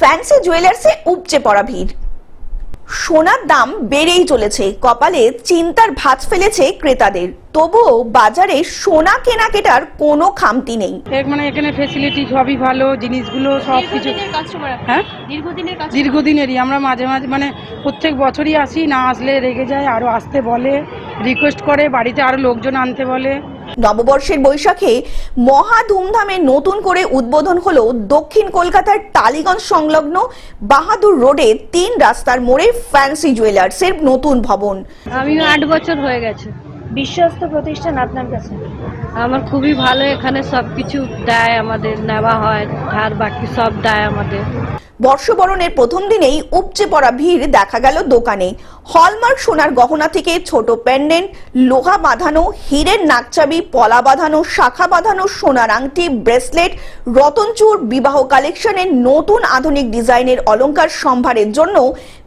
Fancy জুয়েলার্সে উপচে পড়া ভিড়। সোনার দাম বেড়েই চলেছে কপালে চিন্তার ভাঁজ ফেলেছে ক্রেতাদের। তবুও বাজারে সোনা কেনাকেটার কোনো খামতি নেই। মানে এখানে ফেসিলিটি সবই ভালো জিনিসগুলো সব কিছু হ্যাঁ? দীর্ঘদিনেরই আমরা মাঝে মাঝে মানে প্রত্যেক বছরই আসি না আসলে রেগে যায় আরও আসতে বলে রিকোয়েস্ট করে বাড়িতে আরও লোকজন আনতে বলে। নববর্ষের বৈশাখে মহা ধুমধামে নতুন করে উদ্বোধন হলো দক্ষিণ কলকাতার টালিগঞ্জ সংলগ্ন বাহাদুর রোডে তিন রাস্তার মোড়ে ফ্যান্সি জুয়েলার্সের নতুন ভবন। আমি আট বছর হয়ে গেছে। বিশ্বস্ত প্রতিষ্ঠান আপনার কাছে? আমার খুবই ভালো এখানে সবকিছু দেয় আমাদের নেওয়া হয় ধার বাকি সব দেয় আমাদের। বর্ষবরণের প্রথম দিনেই উপচে পড়া ভিড় দেখা গেল দোকানে। হলমার্ক সোনার গহনা থেকে ছোট প্যান্ডেন্ট লোহা বাঁধানো, হীরের নাকচাবি, পলা বাঁধানো, শাখা বাঁধানো সোনার আংটি, ব্রেসলেট, রতনচুর বিবাহ কালেকশনের নতুন আধুনিক ডিজাইনের অলংকার সম্ভারের জন্য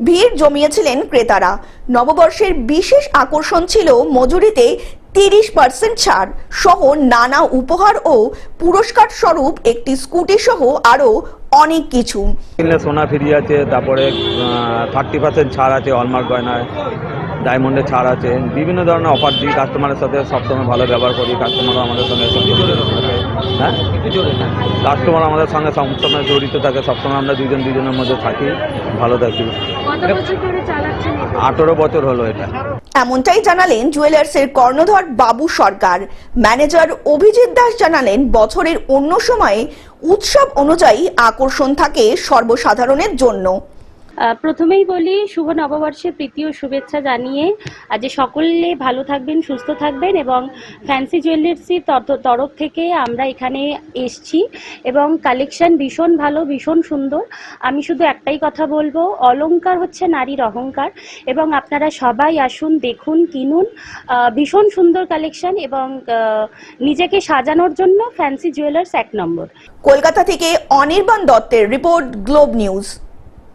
ভিড় জমিয়েছিলেন ক্রেতারা। নববর্ষের বিশেষ আকর্ষণ ছিল মজুরিতে তিরিশ পার্সেন্ট ছাড় সহ নানা উপহার ও পুরস্কার স্বরূপ একটি স্কুটি সহ আরও অনেক কিছু। সোনা ফ্রি আছে, তারপরে থার্টি পার্সেন্ট ছাড় আছে, হলমার্ক গয়নায়, ডায়মন্ডের ছাড় আছে, বিভিন্ন ধরনের অফার দিই কাস্টমারের সাথে সবসময় ভালো ব্যবহার করি কাস্টমারও আমাদের সঙ্গে হ্যাঁ? কাস্টমার আমাদের সঙ্গে সবসময় জড়িত থাকে সবসময় আমরা দুজন দুজনের মধ্যে থাকি ভালো থাকি। আঠেরো বছর হলো এটা। এমনটাই জানালেন জুয়েলার্সের কর্ণধর বাবু সরকার। ম্যানেজার অভিজিৎ দাস জানালেন বছরের অন্য সময়ে উৎসব অনুযায়ী আকর্ষণ থাকে সর্বসাধারণের জন্য। প্রথমেই বলি, শুভ নববর্ষের প্রীতি ও শুভেচ্ছা জানিয়ে আজ সকলে ভালো থাকবেন, সুস্থ থাকবেন এবং ফ্যান্সি জুয়েলার্সির তর- তরফ থেকে আমরা এখানে এসছি এবং কালেকশন ভীষণ ভালো, ভীষণ সুন্দর। আমি শুধু একটাই কথা বলব, অলংকার হচ্ছে নারীর অহংকার এবং আপনারা সবাই আসুন, দেখুন, কিনুন ভীষণ সুন্দর কালেকশন এবং নিজেকে সাজানোর জন্য ফ্যান্সি জুয়েলার্স এক নম্বর। কলকাতা থেকে অনির্বাণ দত্তের রিপোর্ট, গ্লোব নিউজ।